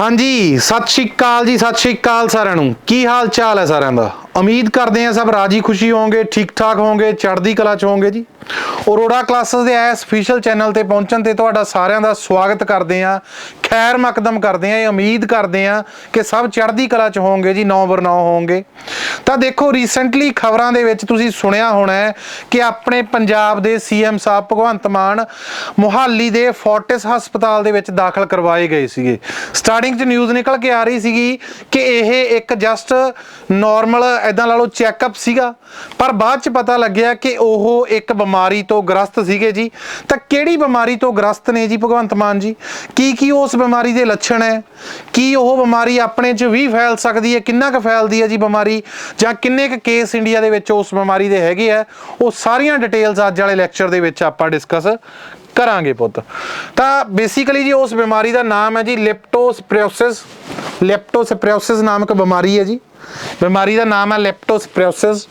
ਹਾਂਜੀ, ਸਤਿ ਸ਼੍ਰੀ ਅਕਾਲ ਜੀ, ਸਤਿ ਸ਼੍ਰੀ ਅਕਾਲ ਸਾਰਿਆਂ ਨੂੰ। ਕੀ ਹਾਲ ਚਾਲ ਹੈ ਸਾਰਿਆਂ ਦਾ? ਉਮੀਦ ਕਰਦੇ ਹਾਂ ਸਭ ਰਾਜੀ ਖੁਸ਼ੀ ਹੋਵੋਗੇ ਠੀਕ ਠਾਕ ਹੋਵੋਗੇ, ਚੜ੍ਹਦੀ ਕਲਾ ਚ ਹੋਵੋਗੇ ਜੀ। ਅਰੋੜਾ ਕਲਾਸਿਸ ਦੇ ਇਸ ਅਫੀਸ਼ੀਅਲ ਚੈਨਲ ਤੇ ਪਹੁੰਚਣ ਤੇ ਤੁਹਾਡਾ ਸਾਰਿਆਂ ਦਾ ਸਵਾਗਤ ਕਰਦੇ ਹਾਂ। ਖੈਰ ਮਕਦਮ ਕਰਦੇ ਹਾਂ ਇਹ ਉਮੀਦ ਕਰਦੇ ਹਾਂ ਕਿ ਸਭ ਚੜ੍ਹਦੀ ਕਲਾ ਚ ਹੋਵੋਗੇ ਜੀ, ਨੌ ਬਰ ਨੌ ਹੋਵੋਗੇ ਤਾਂ ਦੇਖੋ ਰੀਸੈਂਟਲੀ ਖਬਰਾਂ ਦੇ ਵਿੱਚ ਤੁਸੀਂ ਸੁਣਿਆ ਹੋਣਾ ਕਿ ਆਪਣੇ ਪੰਜਾਬ ਦੇ ਸੀਐਮ ਸਾਹਿਬ ਭਗਵੰਤ ਮਾਨ ਮੁਹਾਲੀ ਦੇ ਫੋਰਟਿਸ ਹਸਪਤਾਲ ਦੇ ਵਿੱਚ ਦਾਖਲ ਕਰਵਾਏ ਗਏ ਸੀਗੇ। ਸਟਾਰਟਿੰਗ 'ਚ ਨਿਊਜ਼ ਨਿਕਲ ਕੇ ਆ ਰਹੀ ਸੀਗੀ ਕਿ ਇਹ ਇੱਕ ਜਸਟ ਨਾਰਮਲ ਐਦਾਂ ਲਾ ਲਓ ਚੈੱਕਅਪ ਸੀਗਾ, ਪਰ ਬਾਅਦ 'ਚ ਪਤਾ ਲੱਗਿਆ ਕਿ ਉਹ ਇੱਕ ਬਿਮਾਰੀ ਤੋਂ ਗ੍ਰਸਤ ਸੀਗੇ ਜੀ। ਤਾਂ ਕਿਹੜੀ ਬਿਮਾਰੀ ਤੋਂ ਗ੍ਰਸਤ ਨੇ ਜੀ ਭਗਵੰਤ ਮਾਨ ਜੀ? ਕੀ ਕੀ ਉਸ ਬਿਮਾਰੀ ਦੇ ਲੱਛਣ ਹੈ? ਕੀ ਉਹ ਬਿਮਾਰੀ ਆਪਣੇ 'ਚ ਵੀ ਫੈਲ ਸਕਦੀ ਹੈ? ਕਿੰਨਾ ਕੁ ਫੈਲਦੀ ਹੈ ਜੀ ਬਿਮਾਰੀ? ਜਾਂ ਕਿੰਨੇ ਕੁ ਕੇਸ ਇੰਡੀਆ ਦੇ ਵਿੱਚ ਉਸ ਬਿਮਾਰੀ ਦੇ ਹੈਗੇ ਆ? ਉਹ ਸਾਰੀਆਂ ਡਿਟੇਲਸ ਅੱਜ ਵਾਲੇ ਲੈਕਚਰ ਦੇ ਵਿੱਚ ਆਪਾਂ ਡਿਸਕਸ ਕਰਾਂਗੇ ਪੁੱਤ। ਤਾਂ ਬੇਸਿਕਲੀ ਜੀ ਉਸ ਬਿਮਾਰੀ ਦਾ ਨਾਮ ਹੈ ਜੀ ਲੈਪਟੋਸਪੀਰੋਸਿਸ ਲੈਪਟੋਸਪੀਰੋਸਿਸ ਨਾਮਕ ਬਿਮਾਰੀ ਹੈ ਜੀ। ਬਿਮਾਰੀ ਦਾ ਨਾਮ ਹੈ ਲੈਪਟੋਸਪੀਰੋਸਿਸ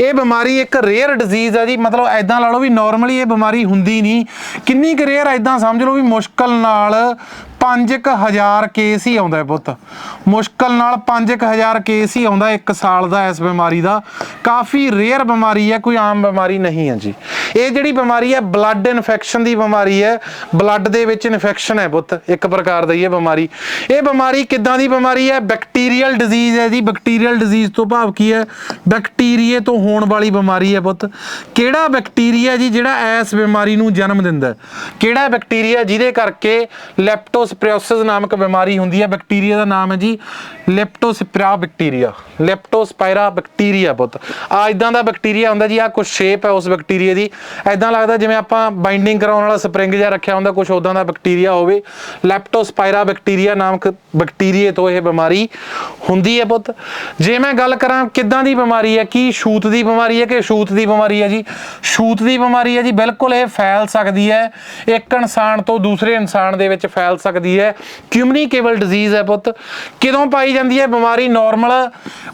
ਇਹ ਬਿਮਾਰੀ ਇੱਕ ਰੇਅਰ ਡਿਜ਼ੀਜ਼ ਹੈ ਜੀ। ਮਤਲਬ ਐਦਾਂ ਲਾ ਲਓ ਵੀ ਨਾਰਮਲੀ ਇਹ ਬਿਮਾਰੀ ਹੁੰਦੀ ਨਹੀਂ। ਕਿੰਨੀ ਕੁ ਰੇਅਰ ਐਦਾਂ ਸਮਝ ਲਓ ਵੀ ਮੁਸ਼ਕਲ ਨਾਲ 5000 ਕੇਸ ਹੀ ਆਉਂਦਾ ਹੈ ਪੁੱਤ। ਮੁਸ਼ਕਲ ਨਾਲ 5000 ਕੇਸ ਹੀ ਆਉਂਦਾ ਇੱਕ ਸਾਲ ਦਾ ਇਸ ਬਿਮਾਰੀ ਦਾ। ਕਾਫੀ ਰੇਅਰ ਬਿਮਾਰੀ ਹੈ, ਕੋਈ ਆਮ ਬਿਮਾਰੀ ਨਹੀਂ ਹੈ ਜੀ। ਇਹ ਜਿਹੜੀ ਬਿਮਾਰੀ ਹੈ ਬਲੱਡ ਇਨਫੈਕਸ਼ਨ ਦੀ ਬਿਮਾਰੀ ਹੈ। ਬਲੱਡ ਦੇ ਵਿੱਚ ਇਨਫੈਕਸ਼ਨ ਹੈ ਪੁੱਤ, ਇੱਕ ਪ੍ਰਕਾਰ ਦੀ ਇਹ ਬਿਮਾਰੀ। ਇਹ ਬਿਮਾਰੀ ਕਿੱਦਾਂ ਦੀ ਬਿਮਾਰੀ ਹੈ? ਬੈਕਟੀਰੀਅਲ ਡਿਜ਼ੀਜ਼ ਹੈ ਜੀ। ਬੈਕਟੀਰੀਅਲ ਡਿਜ਼ੀਜ਼ ਤੋਂ ਭਾਵ ਕੀ ਹੈ? ਬੈਕਟੀਰੀਏ ਤੋਂ ਹੋਣ ਵਾਲੀ ਬਿਮਾਰੀ ਹੈ ਪੁੱਤ। ਕਿਹੜਾ ਬੈਕਟੀਰੀਆ ਜੀ ਜਿਹੜਾ ਇਸ ਬਿਮਾਰੀ ਨੂੰ ਜਨਮ ਦਿੰਦਾ ਕਿਹੜਾ ਬੈਕਟੀਰੀਆ ਜਿਹਦੇ ਕਰਕੇ ਲੈਪਟੋਸਪੀਰੋਸਿਸ ਨਾਮਕ ਬਿਮਾਰੀ ਹੁੰਦੀ ਹੈ? ਬੈਕਟੀਰੀਆ ਦਾ ਨਾਮ ਹੈ ਜੀ ਲੈਪਟੋਸਪਿਰਾ ਬੈਕਟੀਰੀਆ ਲੈਪਟੋਸਪਾਇਰਾ ਬੈਕਟੀਰੀਆ ਪੁੱਤ। ਆ ਇਦਾਂ ਦਾ ਬੈਕਟੀਰੀਆ ਹੁੰਦਾ ਜੀ, ਆ ਕੁਝ ਸ਼ੇਪ ਹੈ ਉਸ ਬੈਕਟੀਰੀਆ ਦੀ। ਐਦਾਂ ਲੱਗਦਾ ਜਿਵੇਂ ਆਪਾਂ ਬਾਈਂਡਿੰਗ ਕਰਾਉਣ ਵਾਲਾ ਸਪਰਿੰਗ ਜਿਹਾ ਰੱਖਿਆ ਹੁੰਦਾ ਕੁਝ ਉਦਾਂ ਦਾ ਬੈਕਟੀਰੀਆ ਹੋਵੇ। ਲੈਪਟੋਸਪਾਇਰਾ ਬੈਕਟੀਰੀਆ ਨਾਮਕ ਬੈਕਟੀਰੀਏ ਤੋਂ ਇਹ ਬਿਮਾਰੀ ਹੁੰਦੀ ਹੈ ਪੁੱਤ। ਜੇ ਮੈਂ ਗੱਲ ਕਰਾਂ ਕਿੱਦਾਂ ਦੀ ਬਿਮਾਰੀ ਹੈ, ਕੀ ਛੂਤ ਦੀ ਬਿਮਾਰੀ ਹੈ ਕਿ ਛੂਤ ਦੀ ਬਿਮਾਰੀ ਹੈ ਜੀ? ਛੂਤ ਦੀ ਬਿਮਾਰੀ ਹੈ ਜੀ, ਬਿਲਕੁਲ ਇਹ ਫੈਲ ਸਕਦੀ ਹੈ। ਇੱਕ ਇਨਸਾਨ ਤੋਂ ਦੂਸਰੇ ਇਨਸਾਨ ਦੇ ਵਿੱਚ ਫੈਲ ਸਕਦੀ ਹੈ। ਕਮਿਊਨੀਕੇਬਲ ਡਿਜ਼ੀਜ਼ ਹੈ ਪੁੱਤ। ਕਿਦੋਂ ਪਾਈ ਜਾਂਦੀ ਹੈ ਬਿਮਾਰੀ ਨਾਰਮਲ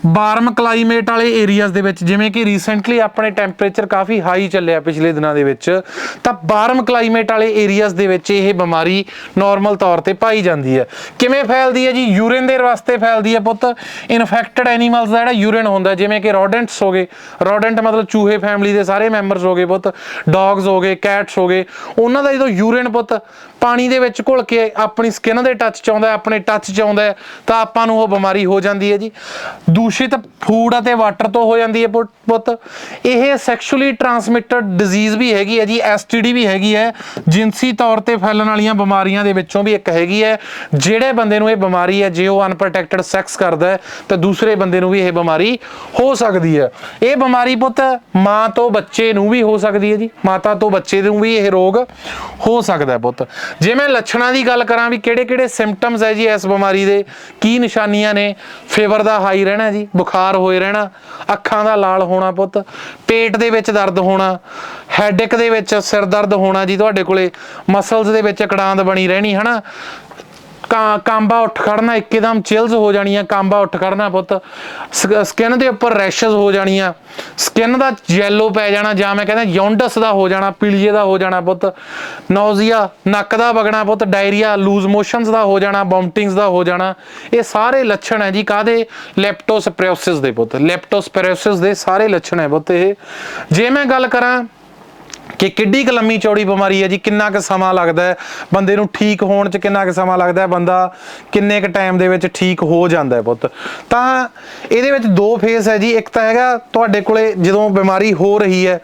ਵਾਰਮ ਕਲਾਈਮੇਟ ਵਾਲੇ ਏਰੀਆਜ਼ ਦੇ ਵਿੱਚ, ਜਿਵੇਂ ਕਿ ਰੀਸੈਂਟਲੀ ਆਪਣੇ ਟੈਂਪਰੇਚਰ ਕਾਫੀ ਹਾਈ ਚੱਲਿਆ ਪਿਛਲੇ ਦਿਨਾਂ ਦੇ ਵਿੱਚ, ਤਾਂ ਵਾਰਮ ਕਲਾਈਮੇਟ ਵਾਲੇ ਏਰੀਆਜ਼ ਦੇ ਵਿੱਚ ਇਹ ਬਿਮਾਰੀ ਨਾਰਮਲ ਤੌਰ ਤੇ ਪਾਈ ਜਾਂਦੀ ਹੈ। ਕਿਵੇਂ ਫੈਲਦੀ ਹੈ ਜੀ? ਯੂਰਿਨ ਦੇ ਰਸਤੇ ਫੈਲਦੀ ਹੈ ਪੁੱਤ। ਇਨਫੈਕਟਡ ਐਨੀਮਲਸ ਦਾ ਜਿਹੜਾ ਯੂਰਿਨ ਹੁੰਦਾ, ਜਿਵੇਂ ਕਿ ਰੋਡੈਂਟਸ ਹੋ ਗਏ। ਰੋਡੈਂਟ ਮਤਲਬ ਚੂਹੇ ਫੈਮਿਲੀ ਦੇ ਸਾਰੇ ਮੈਂਬਰਸ ਹੋ ਗਏ ਪੁੱਤ। ਡੌਗਸ ਹੋ ਗਏ ਕੈਟਸ ਹੋ ਗਏ। ਉਹਨਾਂ ਦਾ ਜਦੋਂ ਯੂਰਿਨ ਪੁੱਤ ਪਾਣੀ ਦੇ ਵਿੱਚ ਘੁਲ ਕੇ ਆਪਣੀ ਸਕਿਨ ਦੇ ਟੱਚ ਚ ਆਉਂਦਾ, ਆਪਣੇ ਟੱਚ ਚ ਆਉਂਦਾ ਤਾਂ ਆਪਾਂ ਨੂੰ ਉਹ ਬਿਮਾਰੀ ਹੋ ਜਾਂਦੀ ਹੈ ਜੀ। ਦੂਸ਼ਿਤ ਫੂਡ ਅਤੇ ਵਾਟਰ ਤੋਂ ਹੋ ਜਾਂਦੀ ਹੈ ਪੁੱਤ- ਇਹ ਸੈਕਸ਼ੂਅਲੀ ਟਰਾਂਸਮਿਟਡ ਡਿਜ਼ੀਜ਼ ਵੀ ਹੈਗੀ ਹੈ ਜੀ ਐਸਟੀਡੀ ਵੀ ਹੈਗੀ ਹੈ। ਜਿਨਸੀ ਤੌਰ ਤੇ ਫੈਲਣ ਵਾਲੀਆਂ ਬਿਮਾਰੀਆਂ ਦੇ ਵਿੱਚੋਂ ਵੀ ਇੱਕ ਹੈਗੀ ਹੈ। ਜਿਹੜੇ ਬੰਦੇ ਨੂੰ ਇਹ ਬਿਮਾਰੀ ਹੈ, ਜੇ ਉਹ ਅਨਪ੍ਰੋਟੈਕਟਡ ਸੈਕਸ ਕਰਦਾ ਹੈ, ਤਾਂ ਦੂਸਰੇ ਬੰਦੇ ਨੂੰ ਵੀ ਇਹ ਬਿਮਾਰੀ ਹੋ ਸਕਦੀ ਹੈ। ਇਹ ਬਿਮਾਰੀ ਪੁੱਤ ਮਾਂ ਤੋਂ ਬੱਚੇ ਨੂੰ ਵੀ ਹੋ ਸਕਦੀ ਹੈ ਜੀ। ਮਾਤਾ ਤੋਂ ਬੱਚੇ ਨੂੰ ਵੀ ਇਹ ਰੋਗ ਹੋ ਸਕਦਾ ਹੈ ਪੁੱਤ। ਜੇ ਮੈਂ ਲੱਛਣਾਂ ਦੀ ਗੱਲ ਕਰਾਂ ਵੀ ਕਿਹੜੇ ਕਿਹੜੇ ਸਿੰਪਟਮਸ ਹੈ ਜੀ ਇਸ ਬਿਮਾਰੀ ਦੇ, ਕੀ ਨਿਸ਼ਾਨੀ ਨਿਸ਼ਾਨੀਆਂ ਨੇ ਫੀਵਰ ਦਾ ਹਾਈ ਰਹਿਣਾ ਜੀ, ਬੁਖਾਰ ਹੋਏ ਰਹਿਣਾ, ਅੱਖਾਂ ਦਾ ਲਾਲ ਹੋਣਾ ਪੁੱਤ, ਪੇਟ ਦੇ ਵਿੱਚ ਦਰਦ ਹੋਣਾ ਹੈਡੇਕ ਦੇ ਵਿੱਚ ਸਿਰ ਦਰਦ ਹੋਣਾ ਜੀ, ਤੁਹਾਡੇ ਕੋਲੇ ਮਸਲਸ ਦੇ ਵਿੱਚ ਕੜਾਂਦ ਬਣੀ ਰਹਿਣੀ, ਹਨਾ? ਕਾਂ ਕਾਂਬਾ ਉੱਠ ਖੜਨਾ ਇੱਕਦਮ ਚਿਲਸ ਹੋ ਜਾਣੀਆਂ, ਕਾਂਬਾ ਉੱਠ ਖੜਨਾ ਪੁੱਤ। ਸਕਿਨ ਦੇ ਉੱਪਰ ਰੈਸ਼ਸ ਹੋ ਜਾਣੀਆਂ। ਸਕਿਨ ਦਾ ਜੈਲੋ ਪੈ ਜਾਣਾ, ਜਾਂ ਮੈਂ ਕਹਿੰਦਾ ਜੌਂਡਸ ਦਾ ਹੋ ਜਾਣਾ, ਪੀਲੀਏ ਦਾ ਹੋ ਜਾਣਾ ਪੁੱਤ। ਨੌਜ਼ੀਆ ਨੱਕ ਦਾ ਵਗਣਾ ਪੁੱਤ ਡਾਇਰੀਆ ਲੂਜ਼ ਮੋਸ਼ਨਸ ਦਾ ਹੋ ਜਾਣਾ ਵੋਮਟਿੰਗਸ ਦਾ ਹੋ ਜਾਣਾ। ਇਹ ਸਾਰੇ ਲੱਛਣ ਹੈ ਜੀ ਕਾਦੇ ਲੈਪਟੋਸਪੀਰੋਸਿਸ ਦੇ ਪੁੱਤ। ਲੈਪਟੋਸਪੀਰੋਸਿਸ ਦੇ ਸਾਰੇ ਲੱਛਣ ਹੈ ਪੁੱਤ ਇਹ। ਜੇ ਮੈਂ ਗੱਲ ਕਰਾਂ ਕਿ ਕਿੱਡੀ ਕੁ ਲੰਮੀ ਚੌੜੀ ਬਿਮਾਰੀ ਹੈ ਜੀ, ਕਿੰਨਾ ਕੁ ਸਮਾਂ ਲੱਗਦਾ ਹੈ? ਬੰਦੇ ਨੂੰ ਠੀਕ ਹੋਣ 'ਚ ਕਿੰਨਾ ਕੁ ਸਮਾਂ ਲੱਗਦਾ ਹੈ? ਬੰਦਾ ਕਿੰਨੇ ਕੁ ਟਾਈਮ ਦੇ ਵਿੱਚ ਠੀਕ ਹੋ ਜਾਂਦਾ ਹੈ ਪੁੱਤ? ਤਾਂ ਇਹਦੇ ਵਿੱਚ ਦੋ ਫੇਸ ਹੈ ਜੀ। ਇੱਕ ਤਾਂ ਹੈਗਾ ਤੁਹਾਡੇ ਕੋਲੇ ਜਦੋਂ ਬਿਮਾਰੀ ਹੋ ਰਹੀ ਹੈ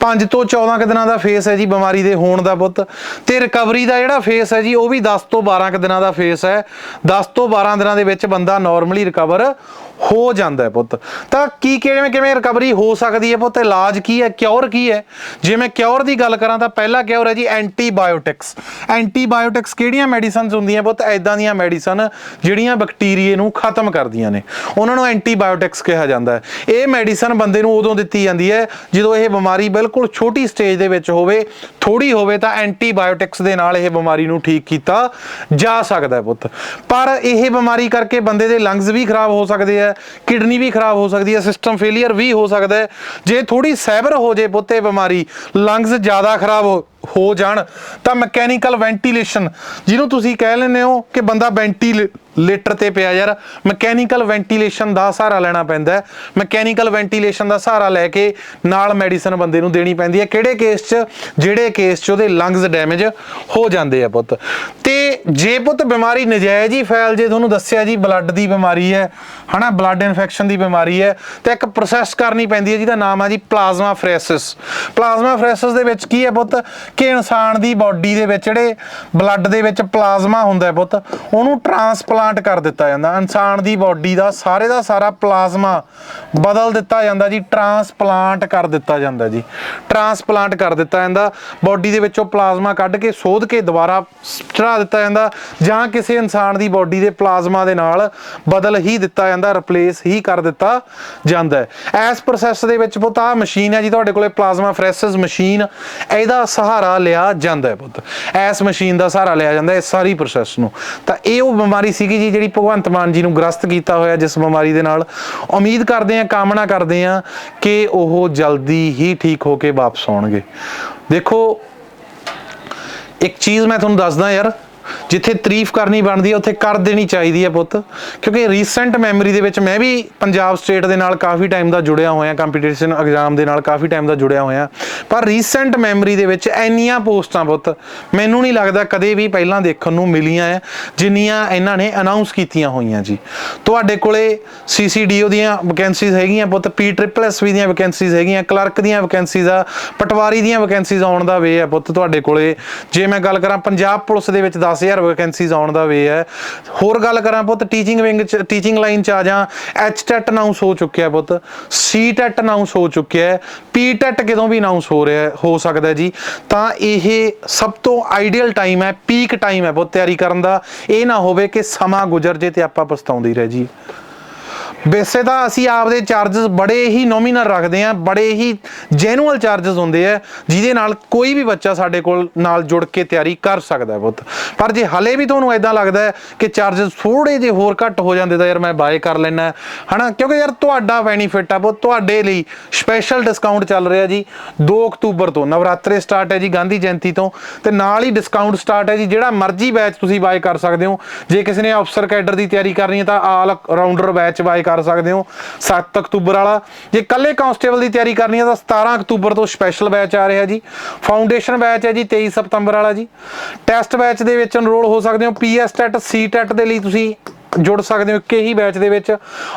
5 ਤੋਂ 14 ਕੁ ਦਿਨਾਂ ਦਾ ਫੇਸ ਹੈ ਜੀ ਬਿਮਾਰੀ ਦੇ ਹੋਣ ਦਾ ਪੁੱਤ। ਤੇ ਰਿਕਵਰੀ ਦਾ ਜਿਹੜਾ ਫੇਸ ਹੈ ਜੀ, ਉਹ ਵੀ 10 ਤੋਂ 12 ਕੁ ਦਿਨਾਂ ਦਾ ਫੇਸ ਹੈ। 10 ਤੋਂ 12 ਦਿਨਾਂ ਦੇ ਵਿੱਚ ਬੰਦਾ ਨਾਰਮਲੀ ਰਿਕਵਰ ਹੋ ਜਾਂਦਾ ਪੁੱਤ। ਤਾਂ ਕੀ ਕਿਵੇਂ ਕਿਵੇਂ ਰਿਕਵਰੀ ਹੋ ਸਕਦੀ ਹੈ ਪੁੱਤ? ਇਲਾਜ ਕੀ ਹੈ? ਕਿਉਰ ਕੀ ਹੈ? ਜੇ ਮੈਂ ਕਿਉਰ ਦੀ ਗੱਲ ਕਰਾਂ ਤਾਂ ਪਹਿਲਾ ਕਿਉਰ ਹੈ ਜੀ ਐਂਟੀਬਾਇਓਟਿਕਸ ਐਂਟੀਬਾਇਓਟਿਕਸ ਕਿਹੜੀਆਂ ਮੈਡੀਸਨਸ ਹੁੰਦੀਆਂ ਪੁੱਤ? ਐਦਾਂ ਦੀਆਂ ਮੈਡੀਸਨ ਜਿਹੜੀਆਂ ਬੈਕਟੀਰੀਏ ਨੂੰ ਖਤਮ ਕਰਦੀਆਂ ਨੇ। ਉਹਨਾਂ ਨੂੰ ਐਂਟੀਬਾਇਓਟਿਕਸ ਕਿਹਾ ਜਾਂਦਾ ਹੈ। ਇਹ ਮੈਡੀਸਨ ਬੰਦੇ ਨੂੰ ਉਦੋਂ ਦਿੱਤੀ ਜਾਂਦੀ ਹੈ ਜਦੋਂ ਇਹ ਬਿਮਾਰੀ ਬਿਲਕੁਲ ਛੋਟੀ ਸਟੇਜ ਦੇ ਵਿੱਚ ਹੋਵੇ ਥੋੜੀ ਹੋਵੇ ਤਾਂ ਐਂਟੀਬਾਇਓਟਿਕਸ ਦੇ ਨਾਲ ਇਹ ਬਿਮਾਰੀ ਨੂੰ ਠੀਕ ਕੀਤਾ ਜਾ ਸਕਦਾ ਹੈ ਪੁੱਤ। ਪਰ ਇਹ ਬਿਮਾਰੀ ਕਰਕੇ ਬੰਦੇ ਦੇ ਲੰਗਸ ਵੀ ਖਰਾਬ ਹੋ ਸਕਦੇ ਆ ਕਿਡਨੀ ਵੀ ਖਰਾਬ ਹੋ ਸਕਦੀ ਹੈ ਸਿਸਟਮ ਫੇਲਿਅਰ ਵੀ ਹੋ ਸਕਦਾ ਹੈ। ਜੇ ਥੋੜੀ ਸੈਵਰ ਹੋ ਜੇ ਪੁੱਤੇ ਬਿਮਾਰੀ ਲੰਗਸ ਜ਼ਿਆਦਾ ਖਰਾਬ ਹੋ ਹੋ ਜਾਣ, ਤਾਂ ਮਕੈਨੀਕਲ ਵੈਂਟੀਲੇਸ਼ਨ, ਜਿਹਨੂੰ ਤੁਸੀਂ ਕਹਿ ਲੈਂਦੇ ਹੋ ਕਿ ਬੰਦਾ ਵੈਂਟੀਲੇਟਰ ਤੇ ਪਿਆ ਯਾਰ, ਮਕੈਨੀਕਲ ਵੈਂਟੀਲੇਸ਼ਨ ਦਾ ਸਹਾਰਾ ਲੈਣਾ ਪੈਂਦਾ ਹੈ। ਮਕੈਨੀਕਲ ਵੈਂਟੀਲੇਸ਼ਨ ਦਾ ਸਹਾਰਾ ਲੈ ਕੇ ਨਾਲ ਮੈਡੀਸਨ ਬੰਦੇ ਨੂੰ ਦੇਣੀ ਪੈਂਦੀ ਹੈ। ਕਿਹੜੇ ਕੇਸ 'ਚ? ਜਿਹੜੇ ਕੇਸ 'ਚ ਉਹਦੇ ਲੰਗਸ ਡੈਮੇਜ ਹੋ ਜਾਂਦੇ ਆ ਪੁੱਤ। ਤੇ ਜੇ ਪੁੱਤ ਬਿਮਾਰੀ ਨਜਾਇਜ਼ ਹੀ ਫੈਲ ਜੇ, ਤੁਹਾਨੂੰ ਦੱਸਿਆ ਜੀ, ਬਲੱਡ ਦੀ ਬਿਮਾਰੀ ਹੈ, ਹਨਾ, ਬਲੱਡ ਇਨਫੈਕਸ਼ਨ ਦੀ ਬਿਮਾਰੀ ਹੈ, ਤਾਂ ਇੱਕ ਪ੍ਰੋਸੈਸ ਕਰਨੀ ਪੈਂਦੀ ਹੈ, ਜਿਹਦਾ ਨਾਮ ਆ ਜੀ, ਪਲਾਜ਼ਮਾ ਫਰੈਸਿਸ। ਪਲਾਜ਼ਮਾ ਫਰੈਸਿਸ ਦੇ ਵਿੱਚ ਕੀ ਹੈ ਪੁੱਤ? ਕਿ ਇਨਸਾਨ ਦੀ ਬਾਡੀ ਦੇ ਵਿੱਚ ਜਿਹੜੇ ਬਲੱਡ ਦੇ ਵਿੱਚ ਪਲਾਜ਼ਮਾ ਹੁੰਦਾ ਹੈ ਪੁੱਤ, ਉਹਨੂੰ ਟਰਾਂਸਪਲਾਂਟ ਕਰ ਦਿੱਤਾ ਜਾਂਦਾ। ਇਨਸਾਨ ਦੀ ਬਾਡੀ ਦਾ ਸਾਰੇ ਦਾ ਸਾਰਾ ਪਲਾਜ਼ਮਾ ਬਦਲ ਦਿੱਤਾ ਜਾਂਦਾ ਜੀ ਟਰਾਂਸਪਲਾਂਟ ਕਰ ਦਿੱਤਾ ਜਾਂਦਾ ਜੀ। ਟਰਾਂਸਪਲਾਂਟ ਕਰ ਦਿੱਤਾ ਜਾਂਦਾ ਬਾਡੀ ਦੇ ਵਿੱਚੋਂ ਪਲਾਜ਼ਮਾ ਕੱਢ ਕੇ ਸੋਧ ਕੇ ਦੁਬਾਰਾ ਚੜਾ ਦਿੱਤਾ ਜਾਂਦਾ ਜਾਂ ਕਿਸੇ ਇਨਸਾਨ ਦੀ ਬਾਡੀ ਦੇ ਪਲਾਜ਼ਮਾ ਦੇ ਨਾਲ ਬਦਲ ਹੀ ਦਿੱਤਾ ਜਾਂਦਾ ਰਿਪਲੇਸ ਹੀ ਕਰ ਦਿੱਤਾ ਜਾਂਦਾ ਹੈ। ਇਸ ਪ੍ਰੋਸੈਸ ਦੇ ਵਿੱਚ ਪੁੱਤ ਆਹ ਮਸ਼ੀਨ ਹੈ ਜੀ, ਤੁਹਾਡੇ ਕੋਲੇ ਪਲਾਜ਼ਮਾ ਫਰੈਸਿਸ ਮਸ਼ੀਨ ਇਹਦਾ ਸਹਾਰਾ ਲਿਆ ਜਾਂਦਾ ਹੈ ਪੁੱਤ। ਇਸ ਮਸ਼ੀਨ ਦਾ ਸਹਾਰਾ ਲਿਆ ਜਾਂਦਾ ਹੈ, ਇਸ ਸਾਰੀ ਪ੍ਰੋਸੈਸ ਨੂੰ। ਤਾਂ ਇਹ ਉਹ ਬਿਮਾਰੀ ਸੀਗੀ ਜੀ ਜਿਹੜੀ ਭਗਵੰਤ ਮਾਨ ਜੀ ਨੂੰ ਗ੍ਰਸਤ ਕੀਤਾ ਹੋਇਆ ਜਿਸ ਬਿਮਾਰੀ ਦੇ ਨਾਲ। ਉਮੀਦ ਕਰਦੇ ਆ ਕਾਮਨਾ ਕਰਦੇ ਹਾਂ ਕਿ ਉਹ ਜਲਦੀ ਹੀ ਠੀਕ ਹੋ ਕੇ ਵਾਪਸ ਆਉਣਗੇ। ਦੇਖੋ, ਇੱਕ ਚੀਜ਼ ਮੈਂ ਤੁਹਾਨੂੰ ਦੱਸਦਾ ਯਾਰ ਜਿੱਥੇ ਤਾਰੀਫ ਕਰਨੀ ਬਣਦੀ ਹੈ, ਉੱਥੇ ਕਰ ਦੇਣੀ ਚਾਹੀਦੀ ਹੈ ਪੁੱਤ। ਕਿਉਂਕਿ ਰੀਸੈਂਟ ਮੈਮਰੀ ਦੇ ਵਿੱਚ ਮੈਂ ਵੀ ਪੰਜਾਬ ਸਟੇਟ ਦੇ ਨਾਲ ਕਾਫੀ ਟਾਈਮ ਦਾ ਜੁੜਿਆ ਹੋਇਆ ਕੰਪੀਟੀਸ਼ਨ ਐਗਜ਼ਾਮ ਦੇ ਨਾਲ ਕਾਫੀ ਟਾਈਮ ਦਾ ਜੁੜਿਆ ਹੋਇਆ। ਪਰ ਰੀਸੈਂਟ ਮੈਮਰੀ ਦੇ ਵਿੱਚ ਇੰਨੀਆਂ ਪੋਸਟਾਂ ਪੁੱਤ, ਮੈਨੂੰ ਨਹੀਂ ਲੱਗਦਾ ਕਦੇ ਵੀ ਪਹਿਲਾਂ ਦੇਖਣ ਨੂੰ ਮਿਲੀਆਂ ਹੈ ਜਿੰਨੀਆਂ ਇਹਨਾਂ ਨੇ ਅਨਾਉਂਸ ਕੀਤੀਆਂ ਹੋਈਆਂ ਜੀ। ਤੁਹਾਡੇ ਕੋਲੇ ਸੀਸੀਡੀਓ ਦੀਆਂ ਵੈਕੈਂਸੀਜ਼ ਹੈਗੀਆਂ ਪੁੱਤ ਪੀ ਟ੍ਰਿਪਲ ਐਸਵੀ ਦੀਆਂ ਵੈਕੈਂਸੀਜ਼ ਹੈਗੀਆਂ ਕਲਰਕ ਦੀਆਂ ਵੈਕੈਂਸੀਜ਼ ਆ, ਪਟਵਾਰੀ ਦੀਆਂ ਵੈਕੈਂਸੀਜ਼ ਆਉਣ ਦਾ ਵੇ ਆ ਪੁੱਤ ਤੁਹਾਡੇ ਕੋਲੇ। ਜੇ ਮੈਂ ਗੱਲ ਕਰਾਂ, ਪੰਜਾਬ ਪੁਲਿਸ ਦੇ ਵਿੱਚ 10000 ਵੈਕੈਂਸੀਜ਼ ਆਉਣ ਦਾ ਵੇ ਹੈ। ਹੋਰ ਗੱਲ ਕਰਾਂ ਪੁੱਤ ਟੀਚਿੰਗ ਵਿੰਗ ਚ ਟੀਚਿੰਗ ਲਾਈਨ ਚ ਆ ਜਾ। ਐਚ ਅਨਾਉਂਸ ਹੋ ਚੁੱਕਿਆ ਪੁੱਤ। ਸੀ ਅਨਾਉਂਸ ਹੋ ਚੁੱਕਿਆ ਹੈ। ਪੀ ਕਿਦੋਂ ਵੀ ਅਨਾਉਂਸ ਹੋ ਰਿਹਾ ਹੋ ਸਕਦਾ ਜੀ। ਤਾਂ ਇਹ ਸਭ ਤੋਂ ਆਈਡੀਅਲ ਟਾਈਮ ਹੈ ਪੀਕ ਟਾਈਮ ਹੈ ਬਹੁਤ ਤਿਆਰੀ ਕਰਨ ਦਾ। ਇਹ ਨਾ ਹੋਵੇ ਕਿ ਸਮਾਂ ਗੁਜ਼ਰ ਜੇ ਤੇ ਆਪਾਂ ਪਛਤਾਉਂਦੇ ਰਹਿ ਜੀ ਵੈਸੇ ਤਾਂ ਅਸੀਂ ਆਪਦੇ ਚਾਰजेस ਬੜੇ ਹੀ ਨੋਮੀਨਲ ਰੱਖਦੇ ਆ ਬੜੇ ਹੀ ਜੈਨੂਅਲ ਚਾਰजेस ਹੁੰਦੇ ਆ, ਜਿਹਦੇ ਨਾਲ ਕੋਈ ਵੀ ਬੱਚਾ ਸਾਡੇ ਕੋਲ ਨਾਲ ਜੁੜ ਕੇ ਤਿਆਰੀ ਕਰ ਸਕਦਾ ਪੁੱਤ। ਪਰ ਜੇ ਹਲੇ ਵੀ ਤੁਹਾਨੂੰ ਐਦਾਂ ਲੱਗਦਾ ਕਿ ਚਾਰजेस ਥੋੜੇ ਜੇ ਹੋਰ ਘੱਟ ਹੋ ਜਾਂਦੇ ਤਾਂ ਯਾਰ ਮੈਂ ਬਾਏ ਕਰ ਲੈਣਾ ਹਨਾ? ਕਿਉਂਕਿ ਯਾਰ ਤੁਹਾਡਾ ਬੈਨੀਫਿਟ ਆ ਪੁੱਤ, ਤੁਹਾਡੇ ਲਈ ਸਪੈਸ਼ਲ ਡਿਸਕਾਊਂਟ ਚੱਲ ਰਿਹਾ ਜੀ। 2 ਅਕਤੂਬਰ ਤੋਂ ਨਵਰਾਤਰੇ ਸਟਾਰਟ ਹੈ ਜੀ ਗਾਂਧੀ ਜਯੰਤੀ ਤੋਂ, ਤੇ ਨਾਲ ਹੀ ਡਿਸਕਾਊਂਟ ਸਟਾਰਟ ਹੈ ਜੀ, ਜਿਹੜਾ ਮਰਜ਼ੀ ਬੈਚ ਤੁਸੀਂ ਬਾਏ ਕਰ ਸਕਦੇ ਹੋ। ਜੇ ਕਿਸੇ ਨੇ ਅਫਸਰ ਕੈਡਰ ਦੀ ਤਿਆਰੀ ਕਰਨੀ ਹੈ ਤਾਂ ਆਲ ਰਾਉਂਡਰ ਬੈਚ ਬਾਏ ਕਰ ਸਕਦੇ ਹੋ 7 ਅਕਤੂਬਰ ਵਾਲਾ। ਜੇ ਕੱਲੇ ਕਾਂਸਟੇਬਲ ਦੀ ਤਿਆਰੀ ਕਰਨੀ ਹੈ ਤਾਂ 17 ਅਕਤੂਬਰ ਤੋਂ ਸਪੈਸ਼ਲ ਬੈਚ ਆ ਰਿਹਾ ਜੀ। ਫਾਊਂਡੇਸ਼ਨ ਬੈਚ ਹੈ ਜੀ 23 ਸਤੰਬਰ ਵਾਲਾ ਜੀ। ਟੈਸਟ ਬੈਚ ਦੇ ਵਿੱਚ ਐਨਰੋਲ ਹੋ ਸਕਦੇ ਹੋ। ਪੀਐਸ ਟੈਟ ਸੀ ਟੈਟ ਦੇ ਲਈ ਤੁਸੀਂ ਜੁੜ ਸਕਦੇ ਹੋ ਇੱਕੇ ਹੀ ਬੈਚ ਦੇ ਵਿੱਚ।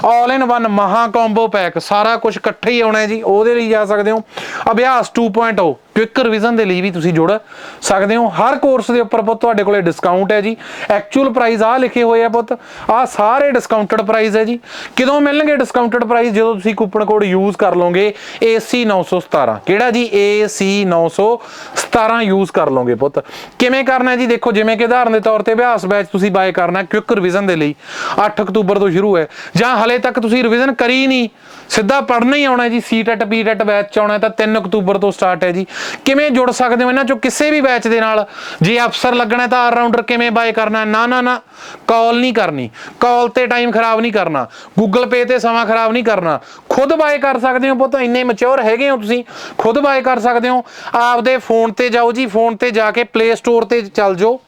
ਆਲ ਇਨ ਵਨ ਮਹਾ ਕੰਬੋ ਪੈਕ ਸਾਰਾ ਕੁਝ ਇਕੱਠੇ ਹੀ ਆਉਣਾ ਹੈ ਜੀ। ਉਹਦੇ ਲਈ ਜਾ ਸਕਦੇ ਹੋ। ਅਭਿਆਸ 2.0 ਕੁਇਕ ਰਿਵੀਜ਼ਨ ਦੇ ਲਈ ਵੀ ਤੁਸੀਂ ਜੁੜ ਸਕਦੇ ਹੋ। ਹਰ ਕੋਰਸ ਦੇ ਉੱਪਰ ਪੁੱਤ ਤੁਹਾਡੇ ਕੋਲੇ ਡਿਸਕਾਊਂਟ ਹੈ ਜੀ। ਐਕਚੁਅਲ ਪ੍ਰਾਈਸ ਆ ਲਿਖੇ ਹੋਏ ਆ ਪੁੱਤ। ਆ ਸਾਰੇ ਡਿਸਕਾਊਂਟਡ ਪ੍ਰਾਈਸ ਹੈ ਜੀ। ਕਿਦੋਂ ਮਿਲਣਗੇ ਡਿਸਕਾਊਂਟਡ ਪ੍ਰਾਈਸ ਜਦੋਂ ਤੁਸੀਂ ਕੂਪਨ ਕੋਡ ਯੂਜ਼ ਕਰ ਲਓਗੇ AC 917 ਕਿਹੜਾ ਜੀ? AC 917 ਯੂਜ਼ ਕਰ ਲਓਗੇ ਪੁੱਤ। ਕਿਵੇਂ ਕਰਨਾ ਜੀ? ਦੇਖੋ, ਜਿਵੇਂ ਕਿ ਉਦਾਹਰਨ ਦੇ ਤੌਰ ਤੇ ਅਭਿਆਸ ਬੈਚ ਤੁਸੀਂ ਬਾਏ ਕਰਨਾ ਕੁਇਕ ਰਿਵੀਜ਼ਨ ਦੇ ਲਈ। 8 ਅਕਤੂਬਰ ਤੋਂ ਸ਼ੁਰੂ ਹੈ। ਜਾਂ ਹਲੇ ਤੱਕ ਤੁਸੀਂ ਰਿਵੀਜ਼ਨ ਕਰੀ ਨਹੀਂ। ਸਿੱਧਾ ਪੜ੍ਹਨਾ ਹੀ ਆਉਣਾ ਜੀ। ਸੀਟੈਟ ਪੀਟੈਟ ਬੈਚ ਚ ਆਉਣਾ ਤਾਂ 3 ਅਕਤੂਬਰ ਤੋਂ ਸਟਾਰਟ ਹੈ ਜੀ। ਕਿਵੇਂ ਜੁੜ ਸਕਦੇ ਹੋ ਇਹਨਾਂ ਚੋਂ ਕਿਸੇ ਵੀ ਬੈਚ ਦੇ ਨਾਲ? ਜੇ ਅਫਸਰ ਲੱਗਣਾ ਤਾਂ ਆਲਰਾਊਂਡਰ ਕਿਵੇਂ ਬਾਏ ਕਰਨਾ ਨਾ ਨਾ ਨਾ। ਕਾਲ ਨਹੀਂ ਕਰਨੀ। ਕਾਲ ਤੇ ਟਾਈਮ ਖਰਾਬ ਨਹੀਂ ਕਰਨਾ। ਗੂਗਲ ਪੇ ਤੇ ਸਮਾਂ ਖਰਾਬ ਨਹੀਂ ਕਰਨਾ। ਖੁਦ ਬਾਏ ਕਰ ਸਕਦੇ ਹੋ ਪੁੱਤ, ਇੰਨੇ ਮੈਚੁਰ ਹੈਗੇ ਹੋ ਤੁਸੀਂ। ਖੁਦ ਬਾਏ ਕਰ ਸਕਦੇ ਹੋ। ਆਪਦੇ ਫੋਨ ਤੇ ਜਾਓ ਜੀ ਫੋਨ ਤੇ ਜਾ ਕੇ ਪਲੇ ਸਟੋਰ ਤੇ ਚੱਲ ਜਾਓ।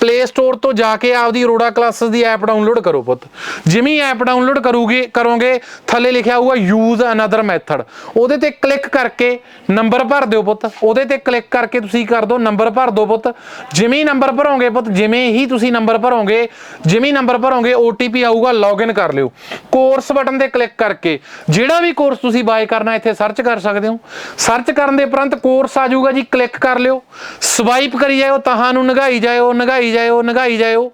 ਪਲੇ ਸਟੋਰ ਤੋਂ ਜਾ ਕੇ ਆਪਦੀ ਅਰੋੜਾ ਕਲਾਸਿਸ ਦੀ ਐਪ ਡਾਊਨਲੋਡ ਕਰੋ ਪੁੱਤ। ਜਿਵੇਂ ਐਪ ਡਾਊਨਲੋਡ ਕਰੋਗੇ ਕਰੋਗੇ, ਥੱਲੇ ਲਿਖਿਆ ਹੋਊਗਾ ਯੂਜ਼ ਅਨਦਰ ਮੈਥਡ ਉਹਦੇ ਤੇ ਕਲਿੱਕ ਕਰਕੇ ਨੰਬਰ ਭਰ ਦਿਓ ਪੁੱਤ। ਉਹਦੇ ਤੇ ਕਲਿੱਕ ਕਰਕੇ ਤੁਸੀਂ ਕਰ ਦਿਓ ਨੰਬਰ ਭਰ ਦਿਓ ਪੁੱਤ। ਜਿਵੇਂ ਹੀ ਨੰਬਰ ਭਰੋਗੇ ਪੁੱਤ, ਜਿਵੇਂ ਹੀ ਤੁਸੀਂ ਨੰਬਰ ਭਰੋਗੇ, ਜਿਵੇਂ ਹੀ ਨੰਬਰ ਭਰੋਗੇ OTP ਆਊਗਾ ਲੌਗਇਨ ਕਰ ਲਿਓ। ਕੋਰਸ ਬਟਨ ਤੇ ਕਲਿੱਕ ਕਰਕੇ ਜਿਹੜਾ ਵੀ ਕੋਰਸ ਤੁਸੀਂ ਬਾਏ ਕਰਨਾ, ਇੱਥੇ ਸਰਚ ਕਰ ਸਕਦੇ ਹੋ। ਸਰਚ ਕਰਨ ਦੇ ਉਪਰੰਤ ਕੋਰਸ ਆ ਜਾਊਗਾ ਜੀ ਕਲਿੱਕ ਕਰ ਲਿਓ। ਸਵਾਈਪ ਕਰੀ ਜਾਇਓ, ਤਹਾਂ ਨੂੰ ਨਗਾਈ ਜਾਇਓ, ਨਗਾਈ ਜਾਇਓ ਨਗਾਈ ਜਾਇਓ।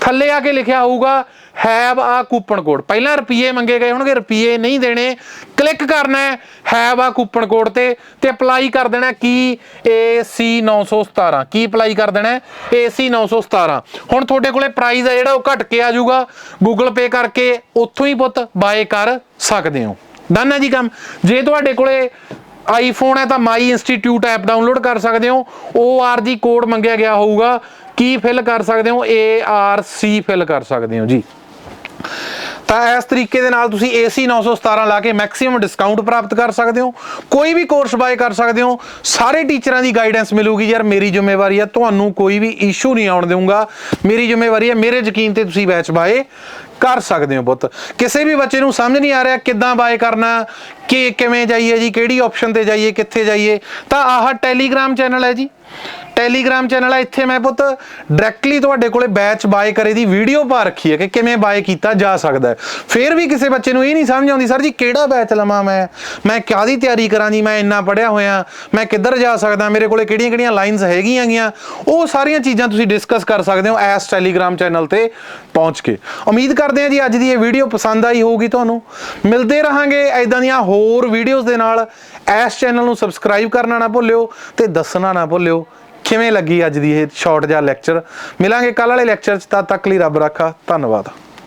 ਥੱਲੇ ਆ ਕੇ ਲਿਖਿਆ ਹੋਊਗਾ, ਹੈਵ ਆ ਕੂਪਨ ਕੋਡ। ਪਹਿਲਾਂ ਰੁਪਏ ਮੰਗੇ ਗਏ ਹੋਣਗੇ ਰੁਪਏ ਨਹੀਂ ਦੇਣੇ। ਕਲਿੱਕ ਕਰਨਾ ਹੈ, ਹੈਵ ਆ ਕੂਪਨ ਕੋਡ ਤੇ ਤੇ ਅਪਲਾਈ ਕਰ ਦੇਣਾ ਕੀ? AC 917 ਕੀ ਅਪਲਾਈ ਕਰ ਦੇਣਾ ਹੈ? AC 917 ਹੁਣ ਤੁਹਾਡੇ ਕੋਲੇ ਪ੍ਰਾਈਸ ਆ ਜਿਹੜਾ, ਉਹ ਘਟ ਕੇ ਆ ਜਾਊਗਾ। ਗੂਗਲ ਪੇ ਕਰਕੇ ਉੱਥੋਂ ਹੀ ਪੁੱਤ ਬਾਏ ਕਰ ਸਕਦੇ ਹੋ। ਡਨ ਹੈ ਜੀ ਕੰਮ। ਜੇ ਤੁਹਾਡੇ ਕੋਲੇ ਆਈਫੋਨ ਹੈ ਤਾਂ ਮਾਈ ਇੰਸਟੀਚਿਊਟ ਐਪ ਡਾਊਨਲੋਡ ਕਰ ਸਕਦੇ ਹੋ। OR ਦੀ ਕੋਡ ਮੰਗਿਆ ਗਿਆ ਹੋਊਗਾ। ਕੀ ਫਿਲ ਕਰ ਸਕਦੇ ਹੋ? ਏ ਆਰ ਸੀ ਫਿਲ ਕਰ ਸਕਦੇ ਹੋ, ਜੀ। ਤਾਂ ਇਸ ਤਰੀਕੇ ਦੇ ਨਾਲ ਤੁਸੀਂ AC 917 ਲਾ ਕੇ ਮੈਕਸਿਮਮ ਡਿਸਕਾਊਂਟ ਪ੍ਰਾਪਤ ਕਰ ਸਕਦੇ ਹੋ। ਕੋਈ ਵੀ ਕੋਰਸ ਬਾਏ ਕਰ ਸਕਦੇ ਹੋ। ਸਾਰੇ ਟੀਚਰਾਂ ਦੀ ਗਾਈਡੈਂਸ ਮਿਲੂਗੀ, ਯਾਰ ਮੇਰੀ ਜ਼ਿੰਮੇਵਾਰੀ ਹੈ ਤੁਹਾਨੂੰ ਕੋਈ ਵੀ ਇਸ਼ੂ ਨਹੀਂ ਆਉਣ ਦੇਵਾਂਗਾ ਮੇਰੀ ਜ਼ਿੰਮੇਵਾਰੀ ਹੈ ਮੇਰੇ ਯਕੀਨ ਤੇ ਤੁਸੀਂ ਬੈਚ ਬਾਏ ਕਰ ਸਕਦੇ ਹੋ ਪੁੱਤ। ਕਿਸੇ ਵੀ ਬੱਚੇ ਨੂੰ ਸਮਝ ਨਹੀਂ ਆ ਰਿਹਾ ਕਿੱਦਾਂ ਬਾਏ ਕਰਨਾ, ਕਿ ਕਿਵੇਂ ਜਾਈਏ ਜੀ, ਕਿਹੜੀ ਆਪਸ਼ਨ ਤੇ ਜਾਈਏ, ਕਿੱਥੇ ਜਾਈਏ। ਤਾਂ ਆਹ ਟੈਲੀਗ੍ਰਾਮ ਚੈਨਲ ਹੈ ਜੀ। ਟੈਲੀਗ੍ਰਾਮ ਚੈਨਲ ਹੈ ਇੱਥੇ ਮੈਂ ਪੁੱਤ ਡਾਇਰੈਕਟਲੀ ਤੁਹਾਡੇ ਕੋਲੇ ਬੈਚ ਬਾਏ ਕਰੇ ਦੀ ਵੀਡੀਓ ਪਾ ਰੱਖੀ ਹੈ ਕਿ ਕਿਵੇਂ ਬਾਏ ਕੀਤਾ ਜਾ ਸਕਦਾ ਹੈ। ਫਿਰ ਵੀ ਕਿਸੇ ਬੱਚੇ ਨੂੰ ਇਹ ਨਹੀਂ ਸਮਝ ਆਉਂਦੀ, ਸਰ ਜੀ, ਕਿਹੜਾ ਬੈਚ ਲਵਾਂ ਮੈਂ? ਮੈਂ ਕਾਹਦੀ ਤਿਆਰੀ ਕਰਾਂ ਜੀ? ਮੈਂ ਇੰਨਾ ਪੜਿਆ ਹੋਇਆ, ਮੈਂ ਕਿੱਧਰ ਜਾ ਸਕਦਾ? ਮੇਰੇ ਕੋਲੇ ਕਿਹੜੀਆਂ ਕਿਹੜੀਆਂ ਲਾਈਨਸ ਹੈਗੀਆਂ ਗੀਆਂ? ਉਹ ਸਾਰੀਆਂ ਚੀਜ਼ਾਂ ਤੁਸੀਂ ਡਿਸਕਸ ਕਰ ਸਕਦੇ ਹੋ ਐਸ ਟੈਲੀਗ੍ਰਾਮ ਚੈਨਲ ਤੇ ਪਹੁੰਚ ਕੇ। ਉਮੀਦ ਕਰਦੇ ਹਾਂ ਜੀ ਅੱਜ ਦੀ ਇਹ ਵੀਡੀਓ ਪਸੰਦ ਆਈ ਹੋਊਗੀ ਤੁਹਾਨੂੰ। ਮਿਲਦੇ ਰਹਾਂਗੇ ਐਦਾਂ ਦੀਆਂ ਹੋਰ ਵੀਡੀਓਜ਼ ਦੇ ਨਾਲ। ਇਸ ਚੈਨਲ ਨੂੰ ਸਬਸਕ੍ਰਾਈਬ ਕਰਨਾ ਨਾ ਭੁੱਲਿਓ ਤੇ ਦੱਸਣਾ ਨਾ ਭੁੱਲਿਓ। ਕਿਵੇਂ ਲੱਗੀ ਅੱਜ ਦੀ ਇਹ ਸ਼ਾਰਟ ਜਿਹਾ ਲੈਕਚਰ ਮਿਲਾਂਗੇ ਕੱਲ ਵਾਲੇ ਲੈਕਚਰ 'ਚ, ਤਦ ਤੱਕ ਲਈ ਰੱਬ ਰਾਖਾ। ਧੰਨਵਾਦ।